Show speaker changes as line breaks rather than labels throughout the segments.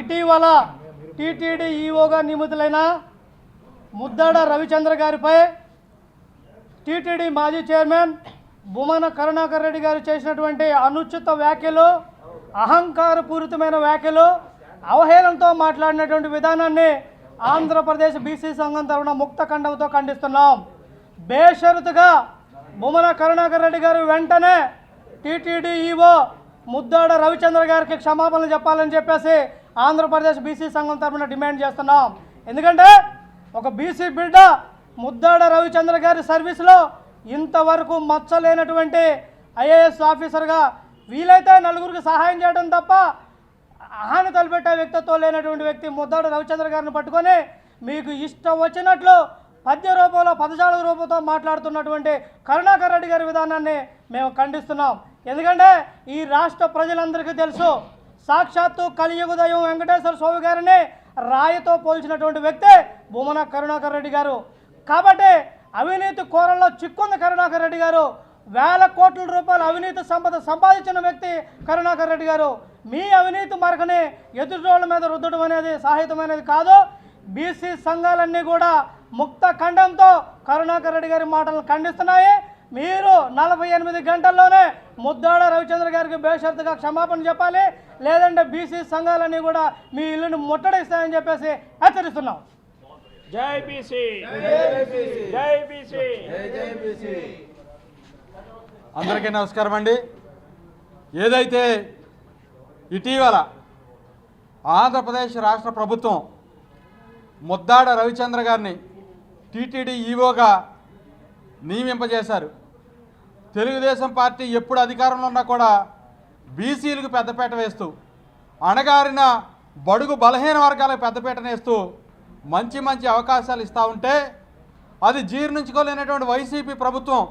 ఇటీవల టీటీడీ ఈఓగా నియమితులైన ముద్దాడ రవిచంద్ర గారిపై టీటీడీ మాజీ చైర్మన్ బుమన కరుణాకర్ రెడ్డి గారు చేసినటువంటి అనుచిత వ్యాఖ్యలు అహంకారపూరితమైన వ్యాఖ్యలు అవహేళనతో మాట్లాడినటువంటి విధానాన్ని ఆంధ్రప్రదేశ్ బీసీ సంఘం తరఫున ముక్త ఖండంతో ఖండిస్తున్నాం. బేషరతుగా బుమన కరుణాకర్ రెడ్డి గారు వెంటనే టీటీడీ ఈఓ ముద్దాడ రవిచంద్ర గారికి క్షమాపణలు చెప్పాలని చెప్పేసి ఆంధ్రప్రదేశ్ బీసీ సంఘం తరఫున డిమాండ్ చేస్తున్నాం. ఎందుకంటే ఒక బీసీ బిడ్డ ముద్దాడ రవిచంద్ర గారి సర్వీస్లో ఇంతవరకు మచ్చలేనటువంటి ఐఏఎస్ ఆఫీసర్గా వీలైతే నలుగురికి సహాయం చేయడం తప్ప హాని తలపెట్టే వ్యక్తిత్వం లేనటువంటి వ్యక్తి ముద్దాడు రవిచంద్ర గారిని పట్టుకొని మీకు ఇష్టం వచ్చినట్లు పద్య రూపంలో పదజాల రూపంతో మాట్లాడుతున్నటువంటి కరుణాకర్ రెడ్డి గారి విధానాన్ని మేము ఖండిస్తున్నాం. ఎందుకంటే ఈ రాష్ట్ర ప్రజలందరికీ తెలుసు సాక్షాత్తు కలియుగుదయం వెంకటేశ్వర స్వామి గారిని రాయితో పోల్చినటువంటి వ్యక్తే భూమన కరుణాకర్ రెడ్డి గారు. కాబట్టి అవినీతి కోరల్లో చిక్కుంది కరుణాకర్ రెడ్డి గారు. వేల కోట్ల రూపాయల అవినీతి సంపద సంపాదించిన వ్యక్తి కరుణాకర్ రెడ్డి గారు. మీ అవినీతి మరకని ఎదుటోళ్ళ మీద రుద్దడం అనేది సాహిత్యమైనది కాదు. బీసీ సంఘాలన్నీ కూడా ముక్త ఖండంతో కరుణాకర్ రెడ్డి గారి మాటలను ఖండిస్తున్నాయి. మీరు నలభై ఎనిమిది గంటల్లోనే ముద్దాడ రవిచంద్ర గారికి బేషరతుగా క్షమాపణ చెప్పాలి. లేదంటే బీసీ సంఘాలన్నీ కూడా మీ ఇల్లుని ముట్టడిస్తాయని చెప్పేసి హెచ్చరిస్తున్నాం.
జై బీసీ. జై బీసీ.
అందరికీ నమస్కారం అండి. ఏదైతే ఇటీవల ఆంధ్రప్రదేశ్ రాష్ట్ర ప్రభుత్వం ముద్దాడ రవిచంద్ర గారిని టీటీడీ ఈవోగా నియమింపజేశారు తెలుగుదేశం పార్టీ ఎప్పుడు అధికారంలో ఉన్నా కూడా బీసీలకు పెద్దపీట వేస్తూ అణగారిన బడుగు బలహీన వర్గాలకు పెద్దపీట వేస్తూ మంచి మంచి అవకాశాలు ఇస్తూ ఉంటే అది జీర్ణించుకోలేనటువంటి వైసీపీ ప్రభుత్వం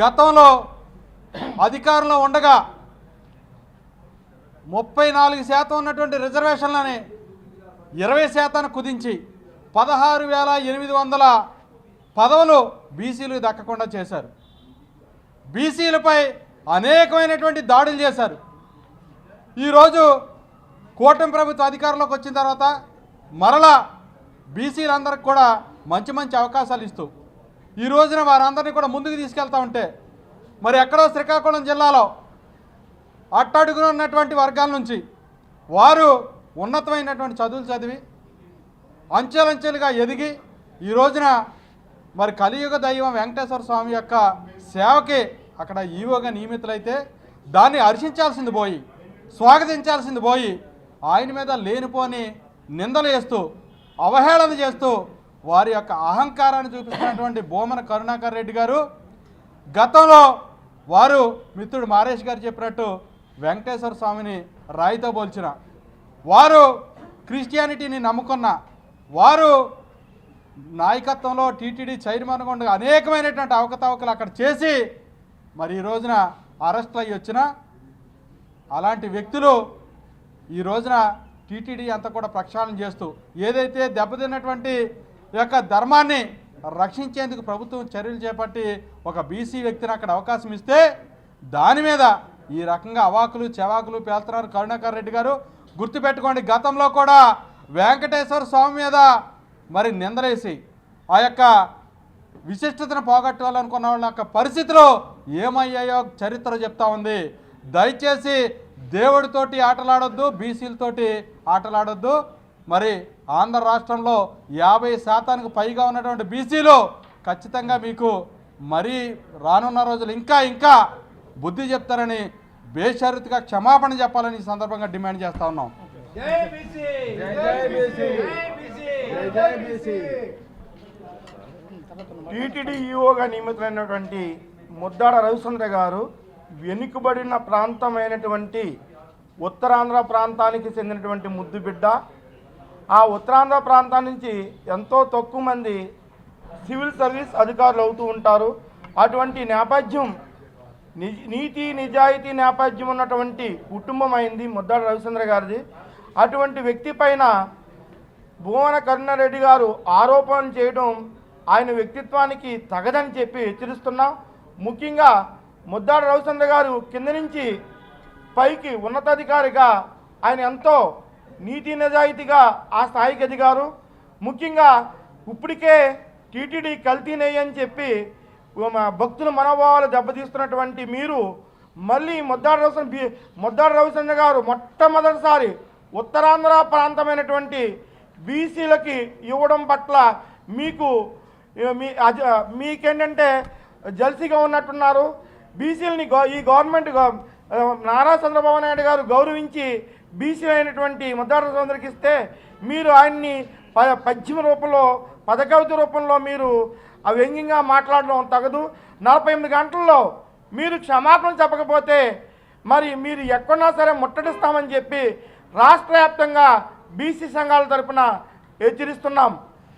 గతంలో అధికారంలో ఉండగా ముప్పై నాలుగు శాతం ఉన్నటువంటి రిజర్వేషన్లని ఇరవై శాతాన్ని కుదించి పదహారు వేల ఎనిమిది వందల పదవులు బీసీలకు దక్కకుండా చేశారు. బీసీలపై అనేకమైనటువంటి దాడులు చేశారు. ఈరోజు కూటమి ప్రభుత్వ అధికారంలోకి వచ్చిన తర్వాత మరలా బీసీలందరికి కూడా మంచి మంచి అవకాశాలు ఇస్తూ ఈ రోజున వారందరినీ కూడా ముందుకు తీసుకెళ్తా ఉంటే మరి ఎక్కడో శ్రీకాకుళం జిల్లాలో అట్టడుగున ఉన్నటువంటి వర్గాల నుంచి వారు ఉన్నతమైనటువంటి చదువులు చదివి అంచెలంచెలుగా ఎదిగి ఈ రోజున మరి కలియుగ దైవం వెంకటేశ్వర స్వామి యొక్క సేవకి అక్కడ ఈవోగా నియమితులైతే దాన్ని హర్షించాల్సింది పోయి స్వాగతించాల్సింది పోయి ఆయన మీద లేనిపోని నిందలు వేస్తూ అవహేళన చేస్తూ వారి యొక్క అహంకారాన్ని చూపిస్తున్నటువంటి బోమన కరుణాకర్ రెడ్డి గారు గతంలో వారు మిత్రుడు మారేష్ గారు చెప్పినట్టు వెంకటేశ్వర స్వామిని రాయితో పోల్చిన. వారు క్రిస్టియానిటీని నమ్ముకున్న. వారు నాయకత్వంలో టీటీడీ చైర్మన్గా ఉండగా అనేకమైనటువంటి అవకతవకలు అక్కడ చేసి మరి ఈ రోజున అరెస్ట్లు అయ్యి వచ్చిన అలాంటి వ్యక్తులు ఈ రోజున టీటీడీ అంతా కూడా ప్రక్షాళన చేస్తూ ఏదైతే దెబ్బతిన్నటువంటి యొక్క ధర్మాన్ని రక్షించేందుకు ప్రభుత్వం చర్యలు చేపట్టి ఒక బీసీ వ్యక్తిని అక్కడ అవకాశం ఇస్తే దాని మీద ఈ రకంగా అవాకులు చెవాకులు పేల్తున్నారు కరుణాకర్ రెడ్డి గారు. గుర్తుపెట్టుకోండి గతంలో కూడా వెంకటేశ్వర స్వామి మీద మరి నిందలేసి ఆ యొక్క విశిష్టతను పోగొట్టాలనుకున్న వాళ్ళ యొక్క పరిస్థితులు ఏమయ్యాయో చరిత్ర చెప్తా ఉంది. దయచేసి దేవుడితోటి ఆటలాడొద్దు బీసీలతోటి ఆటలాడొద్దు. మరి ఆంధ్ర రాష్ట్రంలో యాభై శాతానికి పైగా ఉన్నటువంటి బీసీలు ఖచ్చితంగా మీకు మరీ రానున్న రోజులు ఇంకా ఇంకా బుద్ధి చెప్తారని బేషరతుగా క్షమాపణ చెప్పాలని ఈ సందర్భంగా డిమాండ్ చేస్తూ ఉన్నాం.
టీటీడీ ఈఓగా నియమితులైనటువంటి ముద్దాడ రవిచంద్ర గారు వెనుకబడిన ప్రాంతమైనటువంటి ఉత్తరాంధ్ర ప్రాంతానికి చెందినటువంటి ముద్దుబిడ్డ ఆ ఉత్తరాంధ్ర ప్రాంతం నుంచి ఎంతో తక్కువ మంది సివిల్ సర్వీస్ అధికారులు అవుతూ ఉంటారు. అటువంటి నేపథ్యం ని- నీతి నిజాయితీ నేపథ్యం ఉన్నటువంటి కుటుంబం అయింది ముద్దాడ రవిచంద్ర గారిది. అటువంటి వ్యక్తి పైన భువన కరుణారెడ్డి గారు ఆరోపణలు చేయడం ఆయన వ్యక్తిత్వానికి తగదని చెప్పి హెచ్చరిస్తున్నాం. ముఖ్యంగా ముద్దాడ రవిచంద్ర గారు కింద నుంచి పైకి ఉన్నతాధికారిగా ఆయన ఎంతో నీతి నిజాయితీగా ఆ స్థాయికి ఎదిగారు. ముఖ్యంగా ఇప్పటికే టీటీడీ కల్తీ అని చెప్పి భక్తుల మనోభావాలు దెబ్బతీస్తున్నటువంటి మీరు మళ్ళీ ముద్దాడు రవిచంద్ర బి రవిచంద్ర గారు మొట్టమొదటిసారి ఉత్తరాంధ్ర ప్రాంతమైనటువంటి బీసీలకి ఇవ్వడం పట్ల మీకు మీ అజ- మీకేంటంటే జల్సీగా ఉన్నట్టున్నారు. బీసీలని గో ఈ గవర్నమెంట్ నారా చంద్రబాబు నాయుడు గారు గౌరవించి బీసీలు అయినటువంటి ముద్దాడ రవిచంద్రకి ఇస్తే మీరు ఆయన్ని ప పశ్చిమ రూపంలో పదకవిత రూపంలో మీరు ఆ వ్యంగ్యంగా మాట్లాడడం తగదు. నలభై ఎనిమిది గంటల్లో మీరు క్షమాపణ చెప్పకపోతే మరి మీరు ఎక్కడున్నా సరే ముట్టడిస్తామని చెప్పి రాష్ట్ర వ్యాప్తంగా బీసీ సంఘాల తరఫున హెచ్చరిస్తున్నాం.